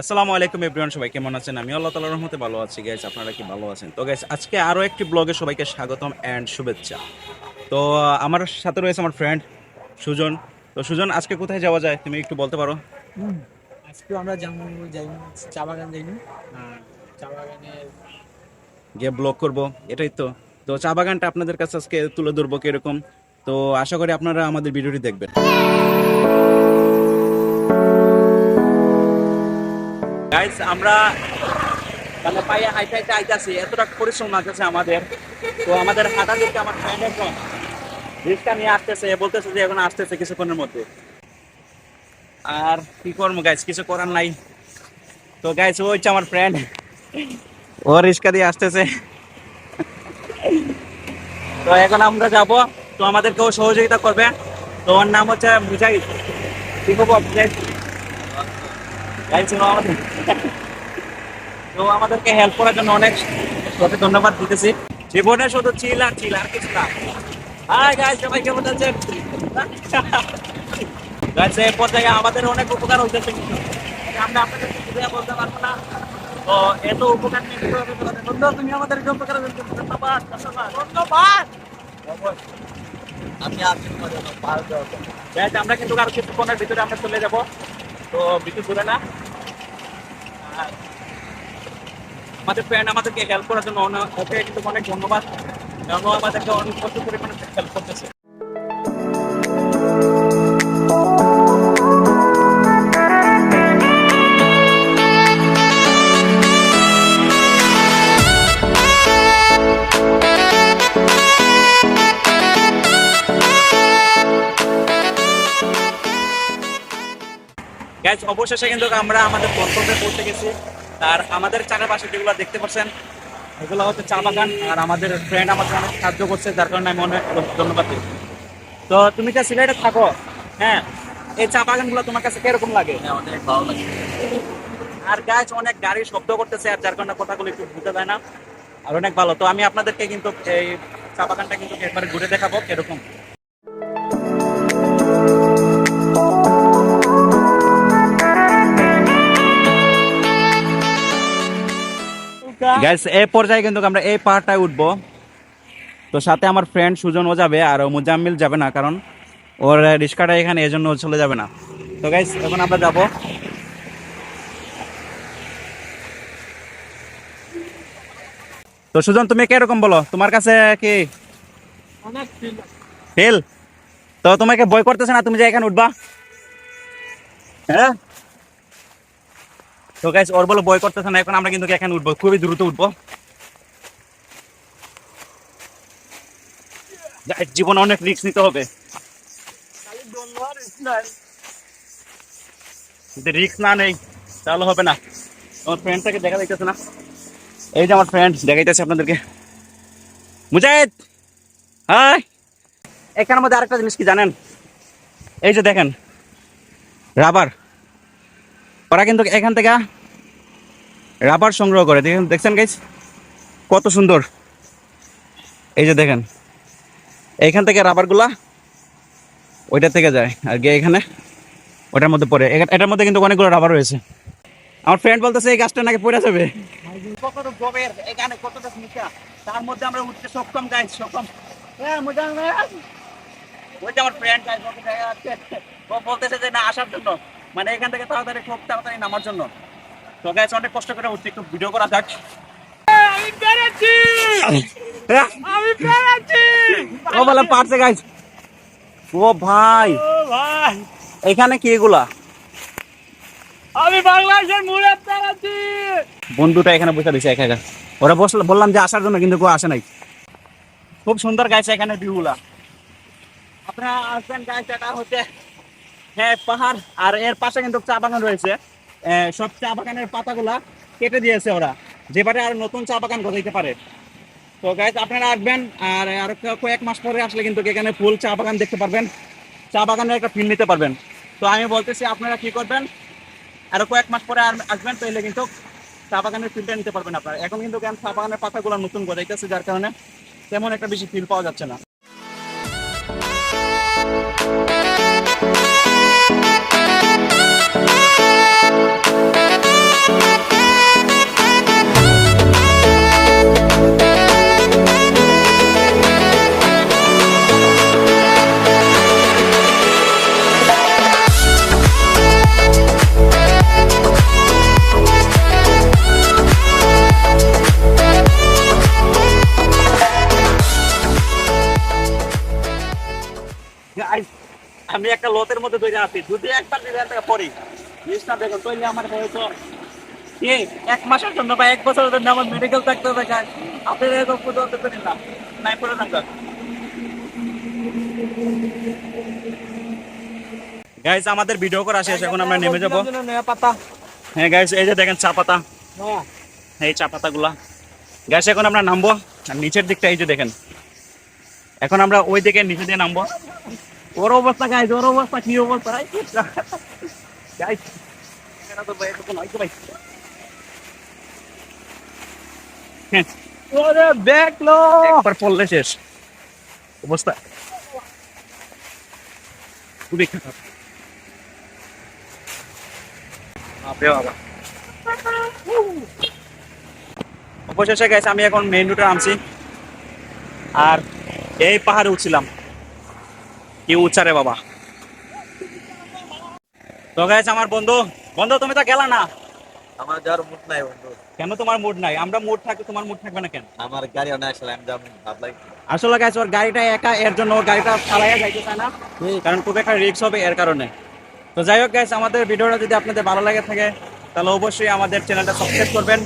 আসসালামু আলাইকুম এভরিওয়ান সবাই কেমন আছেন? আমি আল্লাহ তাআলার রহমতে ভালো আছি গাইস আপনারা কি ভালো আছেন? তো গাইস আজকে আরও একটি ব্লগে সবাইকে স্বাগতম অ্যান্ড শুভেচ্ছা। তো আমার সাথে রয়েছে আমার ফ্রেন্ড সুজন। তো সুজন আজকে কোথায় যাওয়া যায়? তুমি একটু বলতে পারো। আজকে আমরা যেমন যাইনি চা বাগান যাইনি চা বাগানে গিয়ে ব্লগ করব এটাই তো। তো চা বাগানটা আপনাদের কাছে আজকে তুলে ধরবো কীরকম? তো আশা করি আপনারা আমাদের ভিডিওটি দেখবেন। আমরা মানে পায়ে হাইতে হাইতে এতটা পরিশ্রম লাগতেছে আমাদের। তো আমাদের হাঁটা দিকে আমার ফ্রেন্ড একজন রিক্সা নিয়ে আসতেছে বলতেছে যে এখন আসতেছে কিছুক্ষণের মধ্যে। আর কি করব গাইস কিছু করার নাই। তো গাইস ও হচ্ছে আমার ফ্রেন্ড ও রিক্সা দিয়ে আসতেছে। তো এখন আমরা যাব। তো আমাদেরকেও সহযোগিতা করবে। তো ওর নাম হচ্ছে মুজাহিদ। কি খবর আমাদের তো আমাদেরকে হেল্প করার জন্য অনেক তোকে ধন্যবাদ দিতেছি। জীবনে শুধু চিল আর চিল আর কিছু না। হাই গাইস সবাই কেমন আছেন? গাইস এই পর্যায়ে আমাদের অনেক উপকার হইতেছে কিন্তু। আমরা আপনাদেরকে বুঝিয়ে বলতে পারব না। তো এত উপকার নিয়ে বন্ধু, তুমি আমাদের উপকার ধন্যবাদ ধন্যবাদ। আমি আছি তোমাদের আমরা কিন্তু আরও কিছুক্ষণের ভিতরে আমরা চলে যাব। তো বেশি দূরে না। আর আমাদের ফ্রেন্ড আমাদেরকে হেল্প করার জন্য ওকে কিন্তু অনেক ধন্যবাদ। আমাদেরকে অনেক প্রচুর পরিমাণে হেল্প করতেছে। গ্যাস অবশেষে কিন্তু আমরা আমাদের গন্তব্যে পৌঁছে গেছি। আর আমাদের চারপাশে যেগুলো দেখতে পাচ্ছেন এগুলো হচ্ছে চা বাগান আর আমাদের ফ্রেন্ড আমাদের অনেক সাহায্য করছে যার কারণে আমি অনেক ধন্যবাদ দিই। তো তুমি যে সিলেটে থাকো? হ্যাঁ এই চা বাগানগুলো তোমার কাছে কীরকম লাগে? হ্যাঁ, অনেক ভালো লাগে। আর গাছ অনেক গাড়ি শব্দ করতেছে আর যার কারণে কথাগুলো একটু বুঝতে যায় না। আর অনেক ভালো। তো আমি আপনাদেরকে কিন্তু এই চা বাগানটা কিন্তু একবার ঘুরে দেখাবো কীরকম? গাইস এই পর্যায়ে কিন্তু আমরা এই পাহাড়টায় উঠবো। তো সাথে আমার ফ্রেন্ড সুজন ও যাবে আর মুজাম্মিল যাবে না কারণ ওর রিক্সাটা এখানে এজন্য ও চলে যাবে না। তো গাইস এখন আমরা যাব। তো সুজন তুমি কীরকম বলো? তোমার কাছে কি? ফেল তো তোমাকে বই করতেছে না তুমি যে এখানে উঠবা? হ্যাঁ? তো গাইস ওর বলো বই করতেছে না, এখন আমরা কিন্তু এখানে উঠবো। খুবই দ্রুত উঠবো। জীবনে অনেক রিস্ক নিতে হবে। যদি রিস্ক না নেই, তাহলে হবে না। আমার ফ্রেন্ডটাকে দেখা যাইতেছে না। এই যে আমার ফ্রেন্ড দেখাইতেছে আপনাদেরকে। মুজাহিদ! হাই! এখানের মধ্যে আরেকটা জিনিস কি জানেন? এই যে দেখেন, রাবার। ওরা কিন্তু এখান থেকে রাবার সংগ্রহ করে। দেখেন দেখছেন গাইজ কত সুন্দর। এই যে দেখেন। এইখান থেকে রাবারগুলা ওইটা থেকে যায় আর গিয়ে এখানে ওটার মধ্যে পড়ে। এটার মধ্যে কিন্তু অনেকগুলো রাবার রয়েছে। আমার ফ্রেন্ড বলতেছে এই গাছটা নাকি পড়ে যাবে। মানে এখান তাড়াতাড়ি খুব তাড়াতাড়ি নামার জন্য। তো অনেক কষ্ট করে উঠছি একটু ভিডিও করা যাক। আমি পেরেছি! আমি পেরেছি! ও বলে পারছে ও ভাই ও ভাই। এখানে কি এগুলা? আমি বাংলাদেশের মুড়ে পেরেছি! বন্ধুটা এখানে বসে দিছে একা একা। ওরা বসল বললাম যে আসার জন্য কিন্তু কেউ আসে নাই। খুব সুন্দর গাইছে এখানে ভিউগুলা আপনারা আসবেন গাইস এটা হচ্ছে হ্যাঁ পাহাড়, আর এর পাশে কিন্তু চা বাগান রয়েছে। সব চা বাগানের পাতাগুলা কেটে দিয়েছে ওরা। যেবারে আর নতুন চা বাগান গজাইতে পারে। তো গাইস আপনারা আসবেন, আর আর কয়েক মাস পরে আসলে কিন্তু এখানে ফুল চা বাগান দেখতে পারবেন। চা বাগানের একটা ফিল নিতে পারবেন। তো আমি বলতেছি, আপনারা কি করবেন? আরও কয়েক মাস পরে আর আসবেন তাহলে কিন্তু চা বাগানের ফিলটা নিতে পারবেন আপনারা। এখন কিন্তু কেন চা বাগানের পাতাগুলো নতুন গজাইতেছে, যার কারণে তেমন একটা বেশি ফিল পাওয়া যাচ্ছে না। আমি একটা লতের মধ্যে তৈরি আছি যদি একবার দিলে পরে জিনিসটা দেখো তৈরি আমার বয়স এ এক মাসের জন্য বা এক বছরের জন্য আমার মেডিকেল থাকতে হবে কাজ আপনি এরকম পুজো হতে পারেন নাই পড়ে থাকবেন গাইজ আমাদের ভিডিও করা শেষ এখন আমরা নেমে যাব। পাতা। হ্যাঁ গাইজ এই যে দেখেন চা পাতা। এই চা পাতাগুলা। গ্যাস এখন আমরা নামবো। আর নিচের দিকটা এই যে দেখেন। এখন আমরা ওই দিকে নিচে দিয়ে নামবো। ওর অবস্থা গাইজ ওর অবস্থা কি অবস্থা? গাইজ ওরে দেখল। একবার পড়লে শেষ। অবস্থা। খুবই খারাপ। বাপরে বাবা। অবশেষে গেছে আমি এখন মেইন রুটে নামছি। আর এই পাহাড়ে উঠছিলাম। কি উচ্চা রে বাবা। তো গাইছে আমার বন্ধু বন্ধু তুমি তো গেলা না? আমার যাওয়ার মুড নাই বন্ধু। কেন তোমার মুড নাই? আমরা মুড থাকে তোমার মুড থাকবে না কেন? আমার গাড়ি অনেক আসলে আমি যাব ভাবলাই আসলে গাইছে ওর গাড়িটা একা এর জন্য ওর গাড়িটা চালাইয়া যাইতে চায় না। কারণ খুব একটা রিস্ক হবে এর কারণে। তো যাই হোক গাইছে আমাদের ভিডিওটা যদি আপনাদের ভালো লাগে থাকে তাহলে অবশ্যই আমাদের চ্যানেলটা সাবস্ক্রাইব করবেন।